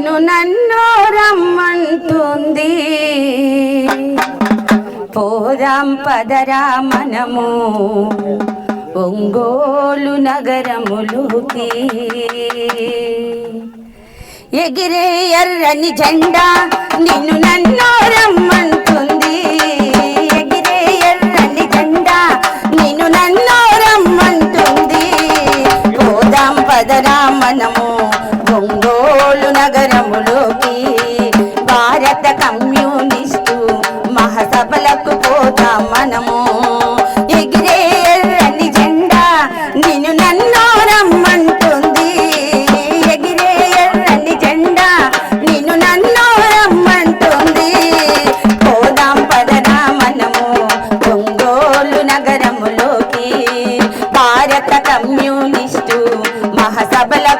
నిన్ను నన్ను రమ్మంటుంది. పోదాం పదరా మనము ఒంగోలు నగరములుకి. ఎగిరే ఎర్రని జెండా నిన్ను నన్ను రమ్మంటుంది. ఎగిరే ఎర్రని జెండా నిన్ను నన్ను రమ్మంటుంది. పోదాం పదరా మనము ఒంగోలు నగర మహాసభలకు మనము. ఎగిరే ఎర్రని జెండా నిన్ను నన్ను రమ్మంటుంది. ఎగిరే ఎర్రని జెండా నిన్ను నన్ను రమ్మంటుంది. పోదాం పదరా మనము ఒంగోలు నగరములోకి. భారత కమ్యూనిస్టు మహాసభలకు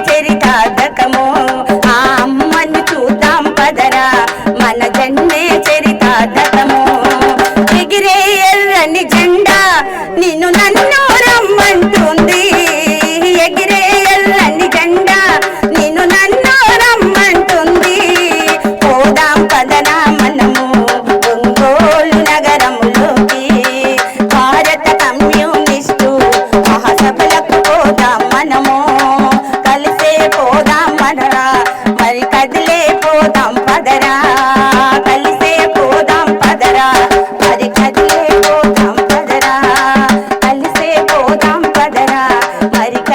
చరితార్థకము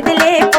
Vai beleza.